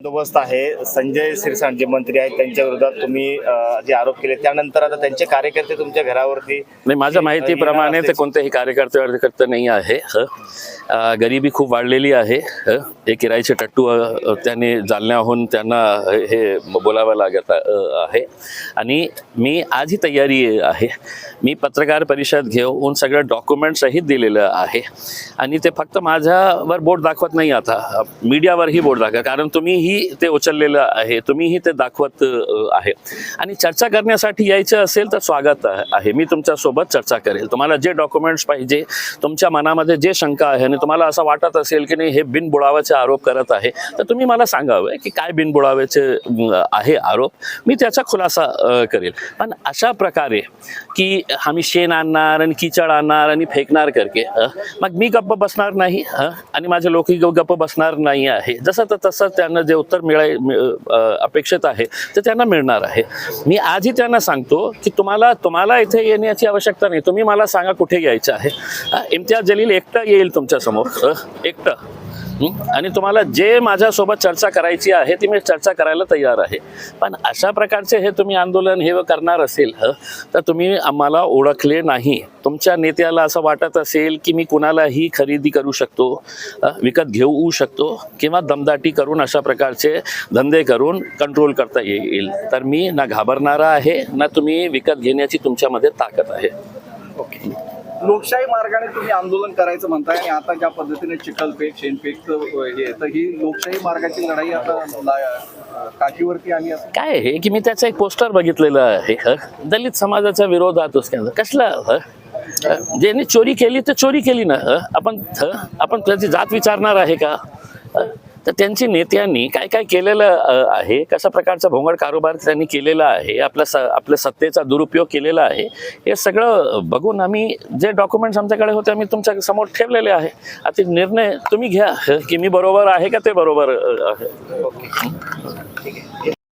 बंदोबस्त आहे. संजय सिरसाट जे मंत्री आहेत त्यांच्या विरोधात तुम्ही जे आरोप केले त्यानंतर आता त्यांचे कार्यकर्ते तुमच्या घरावरती नाही माझ्या माहितीप्रमाणे ते कोणतेही कार्यकर्ते कार्यकर्ते नाही आहे ह. गरिबी खूप वाढलेली आहे ह. हे किरायचे टट्टू त्यांनी जालन्याहून त्यांना हे बोलावं लागत आहे. आणि मी आजही तयारी आहे. मी पत्रकार परिषद घेऊन सगळं डॉक्युमेंट सहित दिलेलं आहे. आणि ते फक्त माझ्यावर बोट दाखवत नाही आता. मीडियावरही बोट दाखवा कारण तुम्हीही ते उचललेलं आहे तुम्हीही ते दाखवत आहे. आणि चर्चा करण्यासाठी यायचं असेल तर स्वागत आहे. मी तुमच्यासोबत चर्चा करेल. तुम्हाला जे डॉक्युमेंट्स पाहिजे तुमच्या मनामध्ये जे शंका आहे आणि तुम्हाला असं वाटत असेल की नाही हे बिनबुडावाचे आरोप करत आहे तर तुम्ही मला सांगावं की काय बिनबुडावाचे आहे आरोप? मी त्याचा खुलासा करेल. पण अशा प्रकारे की आम्ही शेण आणणार आणि किचड आणणार आणि फेकणार करके मग मी गप्प बसणार नाही आणि माझे लोकही गप्प बसणार नाही आहे. जसं तर तसं त्यांना जे उत्तर मिळाय अपेक्षित आहे ते त्यांना मिळणार आहे. मी आजही त्यांना सांगतो की तुम्हाला तुम्हाला इथे येण्याची आवश्यकता नाही. तुम्ही मला सांगा कुठे यायचं आहे. इम्तियाज जलील एकटं येईल तुमच्यासमोर. एकटं. आणि तुम्हाला जे माझ्यासोबत चर्चा करायची आहे ती मी चर्चा करायला तयार आहे. पण अशा प्रकारचे हे तुम्ही आंदोलन हे करणार असेल हं, तर तुम्ही आम्हाला ओळखले नाही. तुमच्या नेत्याला असं वाटत असेल की मी कुणालाही खरेदी करू शकतो विकत घेऊ शकतो किंवा दमदाटी करून अशा प्रकारचे धंदे करून कंट्रोल करता येईल. तर मी ना घाबरणारा आहे ना तुम्ही विकत घेण्याची तुमच्यामध्ये ताकद आहे. ओके. लोकशाही मार्गाने तुम्ही आंदोलन करायचं म्हणताय आणि आता ज्या पद्धतीने चिखलपेक शेणफेकचं हे तर ही लोकशाही मार्गाची लढाई आता काठीवरती आली असं काय आहे की मी त्याचं एक पोस्टर बघितलेलं आहे हं? दलित समाजाच्या विरोधात कसला हं? ज्यांनी चोरी केली तर चोरी केली ना हं? आपण आपण त्याची जात विचारणार आहे का तर त्यांची नेत्यांनी काय काय केलेलं आहे? कशा प्रकारचा भोंगड कारोबार त्यांनी केलेला आहे? आपल्या स आपल्या सत्तेचा दुरुपयोग केलेला आहे? हे सगळं बघून आम्ही जे डॉक्युमेंट्स आमच्याकडे होते आम्ही तुमच्यासमोर ठेवलेले आहे. आता निर्णय तुम्ही घ्या. की मी बरोबर आहे का ते बरोबर आहे.